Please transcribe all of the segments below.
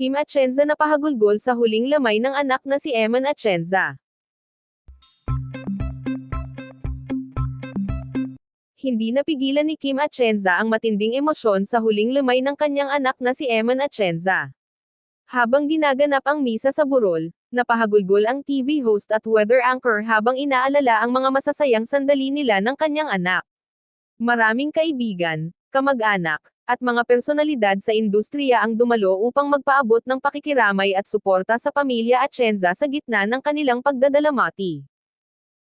Kim Atienza na pahagulgol sa huling lamay ng anak na si Eman Atienza. Hindi napigilan ni Kim Atienza ang matinding emosyon sa huling lamay ng kanyang anak na si Eman Atienza. Habang ginaganap ang misa sa burol, napahagulgol ang TV host at weather anchor habang inaalala ang mga masasayang sandali nila ng kanyang anak. Maraming kaibigan, kamag-anak, at mga personalidad sa industriya ang dumalo upang magpaabot ng pakikiramay at suporta sa pamilya Atienza sa gitna ng kanilang pagdadalamati.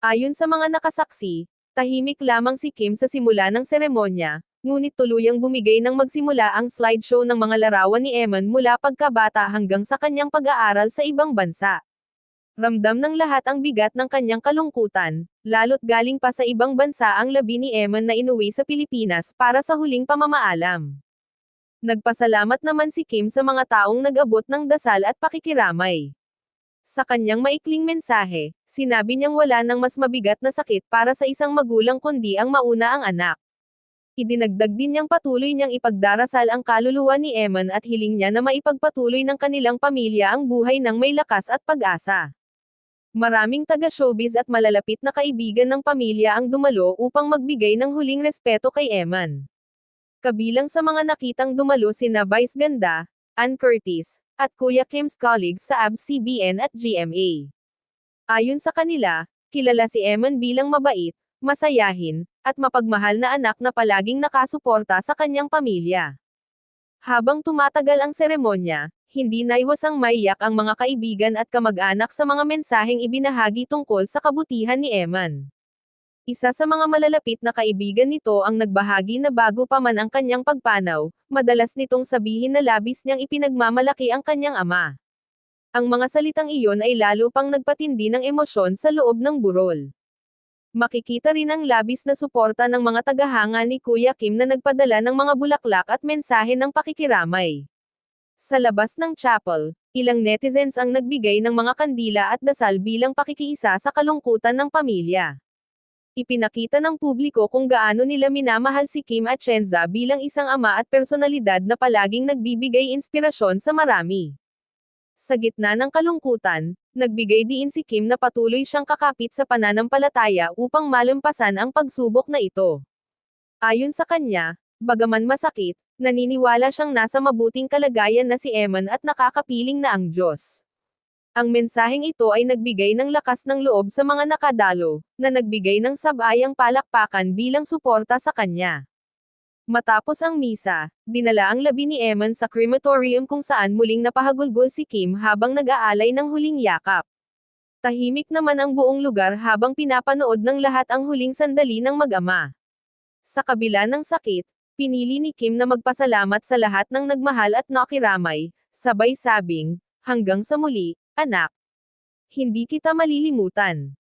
Ayon sa mga nakasaksi, tahimik lamang si Kim sa simula ng seremonya, ngunit tuluyang bumigay ng magsimula ang slideshow ng mga larawan ni Eman mula pagkabata hanggang sa kanyang pag-aaral sa ibang bansa. Ramdam ng lahat ang bigat ng kanyang kalungkutan, lalo't galing pa sa ibang bansa ang labi ni Eman na inuwi sa Pilipinas para sa huling pamamaalam. Nagpasalamat naman si Kim sa mga taong nag-abot ng dasal at pakikiramay. Sa kanyang maikling mensahe, sinabi niyang wala nang mas mabigat na sakit para sa isang magulang kundi ang mauna ang anak. Idinagdag din niyang patuloy niyang ipagdarasal ang kaluluwa ni Eman at hiling niya na maipagpatuloy ng kanilang pamilya ang buhay ng may lakas at pag-asa. Maraming taga-showbiz at malalapit na kaibigan ng pamilya ang dumalo upang magbigay ng huling respeto kay Eman. Kabilang sa mga nakitang dumalo sina Vice Ganda, Ann Curtis, at Kuya Kim's colleagues sa ABS-CBN at GMA. Ayon sa kanila, kilala si Eman bilang mabait, masayahin, at mapagmahal na anak na palaging nakasuporta sa kanyang pamilya. Habang tumatagal ang seremonya, hindi naiwasang maiyak ang mga kaibigan at kamag-anak sa mga mensaheng ibinahagi tungkol sa kabutihan ni Eman. Isa sa mga malalapit na kaibigan nito ang nagbahagi na bago pa man ang kanyang pagpanaw, madalas nitong sabihin na labis niyang ipinagmamalaki ang kanyang ama. Ang mga salitang iyon ay lalo pang nagpatindi ng emosyon sa loob ng burol. Makikita rin ang labis na suporta ng mga tagahanga ni Kuya Kim na nagpadala ng mga bulaklak at mensahe ng pakikiramay. Sa labas ng chapel, ilang netizens ang nagbigay ng mga kandila at dasal bilang pakikiisa sa kalungkutan ng pamilya. Ipinakita ng publiko kung gaano nila minamahal si Kim Atienza bilang isang ama at personalidad na palaging nagbibigay inspirasyon sa marami. Sa gitna ng kalungkutan, nagbigay diin si Kim na patuloy siyang kakapit sa pananampalataya upang malampasan ang pagsubok na ito. Ayon sa kanya, bagaman masakit, naniniwala siyang nasa mabuting kalagayan na si Eman at nakakapiling na ang Diyos. Ang mensaheng ito ay nagbigay ng lakas ng loob sa mga nakadalo, na nagbigay ng sabayang palakpakan bilang suporta sa kanya. Matapos ang misa, dinala ang labi ni Eman sa crematorium kung saan muling napahagulgol si Kim habang nag-aalay ng huling yakap. Tahimik naman ang buong lugar habang pinapanood ng lahat ang huling sandali ng mag-ama. Sa kabila ng sakit, pinili ni Kim na magpasalamat sa lahat ng nagmahal at nakiramay, sabay sabing, hanggang sa muli, anak. Hindi kita malilimutan.